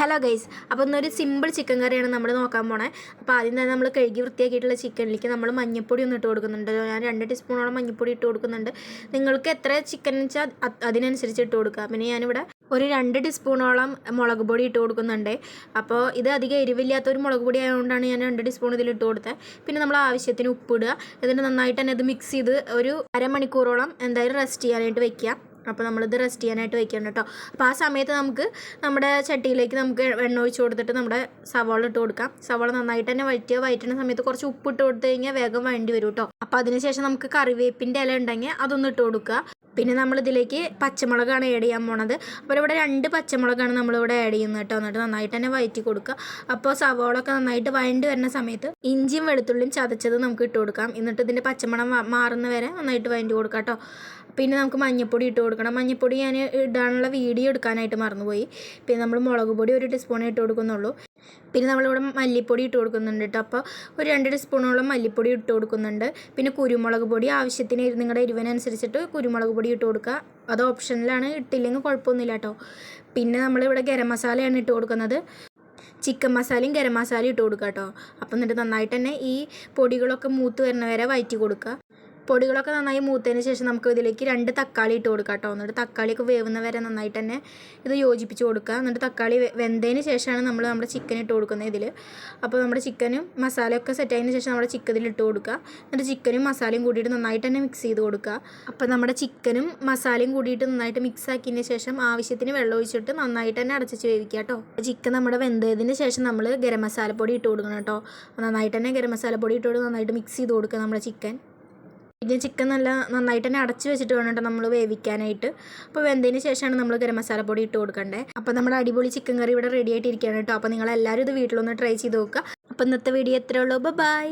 Hello guys അപ്പോൾ ഇന്നൊരു simple chicken കറിയാണ് നമ്മൾ നോക്കാൻ പോണേ. അപ്പോൾ ആദ്യം തന്നെ നമ്മൾ കഴുകി വൃത്തിയാക്കിയിട്ടുള്ള ചിക്കനിലേക്ക് നമ്മൾ മഞ്ഞപ്പൊടി ഒന്ന് ഇട്ട് കൊടുക്കുന്നുണ്ട്. ഞാൻ രണ്ട് ടീസ്പൂണോളം മഞ്ഞപ്പൊടി ഇട്ട് കൊടുക്കുന്നുണ്ട്. നിങ്ങൾക്ക് എത്ര ചിക്കൻ വെച്ചാൽ അതിനനുസരിച്ച് ഇട്ട് കൊടുക്കുക പിന്നെ ഞാനിവിടെ ഒരു രണ്ട് ടീസ്പൂണോളം മുളക് പൊടി ഇട്ട് കൊടുക്കുന്നുണ്ട്. അപ്പോൾ ഇത് അധികം എരിവില്ലാത്ത ഒരു മുളക് പൊടി ആയതുകൊണ്ടാണ് ഞാൻ രണ്ട് ടീസ്പൂൺ ഇതിൽ ഇട്ട് കൊടുത്തത് പിന്നെ നമ്മൾ ആവശ്യത്തിന് ഉപ്പിടുക എന്നിട്ട് നന്നായിട്ട് തന്നെ ഇത് മിക്സ് ചെയ്ത് ഒരു അരമണിക്കൂറോളം എന്തായാലും റെസ്റ്റ് ചെയ്യാനായിട്ട് വെക്കുക. അപ്പോൾ നമ്മളിത് റെസ്റ്റ് ചെയ്യാനായിട്ട് വെക്കണം കേട്ടോ. അപ്പോൾ ആ സമയത്ത് നമുക്ക് നമ്മുടെ ചട്ടിയിലേക്ക് നമുക്ക് എണ്ണ ഒഴിച്ച് കൊടുത്തിട്ട് നമ്മുടെ സവാള ഇട്ട് കൊടുക്കാം. സവാള നന്നായിട്ട് തന്നെ വഴറ്റുക. വഴറ്റുന്ന സമയത്ത് കുറച്ച് ഉപ്പ് ഇട്ട് കൊടുത്തു കഴിഞ്ഞാൽ വേഗം വേണ്ടി വരും കേട്ടോ. അപ്പോൾ അതിനുശേഷം നമുക്ക് കറിവേപ്പിന്റെ ഇല ഉണ്ടെങ്കിൽ അതൊന്ന് ഇട്ട് കൊടുക്കുക. പിന്നെ നമ്മളിതിലേക്ക് പച്ചമുളകാണ് ആഡ് ചെയ്യാൻ പോണത്. അപ്പോൾ ഇവിടെ രണ്ട് പച്ചമുളകാണ് നമ്മളിവിടെ ആഡ് ചെയ്യുന്നത് കേട്ടോ എന്നിട്ട് നന്നായിട്ട് തന്നെ വയറ്റി കൊടുക്കുക. അപ്പോൾ സവോളൊക്കെ നന്നായിട്ട് വഴണ്ട് വരുന്ന സമയത്ത് ഇഞ്ചിയും വെളുത്തുള്ളിയും ചതച്ചത് നമുക്ക് ഇട്ട് കൊടുക്കാം. എന്നിട്ട് ഇതിന്റെ പച്ചമണം മാറുന്ന വരെ നന്നായിട്ട് വഴണ്ടി കൊടുക്കാം കേട്ടോ പിന്നെ നമുക്ക് മഞ്ഞൾപ്പൊടി ഇട്ട് കൊടുക്കണം. മഞ്ഞൾപ്പൊടി ഞാൻ ഇടാനുള്ള വീഡിയോ എടുക്കാനായിട്ട് മറന്നുപോയി. പിന്നെ നമ്മൾ മുളക് പൊടി ഒരു ടീസ്പൂൺ ഇട്ട് കൊടുക്കുന്നുള്ളൂ. പിന്നെ നമ്മളിവിടെ മല്ലിപ്പൊടി ഇട്ട് കൊടുക്കുന്നുണ്ട് കേട്ടോ അപ്പോൾ ഒരു രണ്ട് ടീസ്പൂണോളം മല്ലിപ്പൊടി ഇട്ട് കൊടുക്കുന്നുണ്ട്. പിന്നെ കുരുമുളക് പൊടി ആവശ്യത്തിന് നിങ്ങളുടെ എരിവിനനുസരിച്ചിട്ട് കുരുമുളക് പൊടി ഇട്ട് കൊടുക്കുക. അത് ഓപ്ഷനിലാണ് ഇട്ടില്ലെങ്കിൽ കുഴപ്പമൊന്നുമില്ല കേട്ടോ പിന്നെ നമ്മളിവിടെ ഗരം മസാലയാണ് ഇട്ട് കൊടുക്കുന്നത്. ചിക്കൻ മസാലയും ഗരം മസാലയും ഇട്ട് കൊടുക്കുക കേട്ടോ അപ്പം എന്നിട്ട് നന്നായിട്ട് തന്നെ ഈ പൊടികളൊക്കെ മൂത്ത് വരുന്ന വരെ വഴറ്റി കൊടുക്കുക. പൊടികളൊക്കെ നന്നായി മൂത്തതിന് ശേഷം നമുക്ക് ഇതിലേക്ക് രണ്ട് തക്കാളി ഇട്ട് കൊടുക്കാം കേട്ടോ. എന്നിട്ട് തക്കാളിയൊക്കെ വേവുന്ന വരെ നന്നായിട്ട് തന്നെ ഇത് യോജിപ്പിച്ച് കൊടുക്കുക. എന്നിട്ട് തക്കാളി വെന്തതിന് ശേഷമാണ് നമ്മൾ നമ്മുടെ ചിക്കൻ ഇട്ട് കൊടുക്കുന്നത് ഇതിൽ അപ്പോൾ നമ്മുടെ ചിക്കനും മസാലയൊക്കെ സെറ്റ് ആയതിന് ശേഷം നമ്മുടെ ചിക്കൻ ഇട്ട് കൊടുക്കുക. എന്നിട്ട് ചിക്കനും മസാലയും കൂടിയിട്ട് നന്നായിട്ട് തന്നെ മിക്സ് ചെയ്ത് കൊടുക്കുക. അപ്പോൾ നമ്മുടെ ചിക്കനും മസാലയും കൂടിയിട്ട് നന്നായിട്ട് മിക്സ് ആക്കിയതിന് ശേഷം ആവശ്യത്തിന് വെള്ളം ഒഴിച്ചിട്ട് നന്നായിട്ട് തന്നെ അടച്ചിച്ച് വേവിക്കുക കേട്ടോ. ചിക്കൻ നമ്മുടെ വെന്തതിന് ശേഷം നമ്മൾ ഗരം മസാലപ്പൊടി ഇട്ട് കൊടുക്കണം കേട്ടോ. നന്നായിട്ട് തന്നെ ഗരം മസാലപ്പൊടി ഇട്ട് കൊടുക്കുക നന്നായിട്ട് മിക്സ് ചെയ്ത് കൊടുക്കുക നമ്മുടെ ചിക്കൻ പിന്നെ ചിക്കൻ നല്ല നന്നായിട്ട് തന്നെ അടച്ച് വെച്ചിട്ട് വേണം കേട്ടോ നമ്മൾ വേവിക്കാനായിട്ട്. അപ്പോൾ വെന്തതിന് ശേഷമാണ് നമ്മൾ ഗരം മസാല പൊടി ഇട്ട് കൊടുക്കണ്ടേ. അപ്പോൾ നമ്മുടെ അടിപൊളി ചിക്കൻ കറി ഇവിടെ റെഡി ആയിട്ടിരിക്കുകയാണ് കേട്ടോ അപ്പോൾ നിങ്ങളെല്ലാവരും ഇത് വീട്ടിലൊന്ന് ട്രൈ ചെയ്ത് നോക്കുക. അപ്പോൾ ഇന്നത്തെ വീഡിയോ എത്രയേ ഉള്ളൂ. ബൈ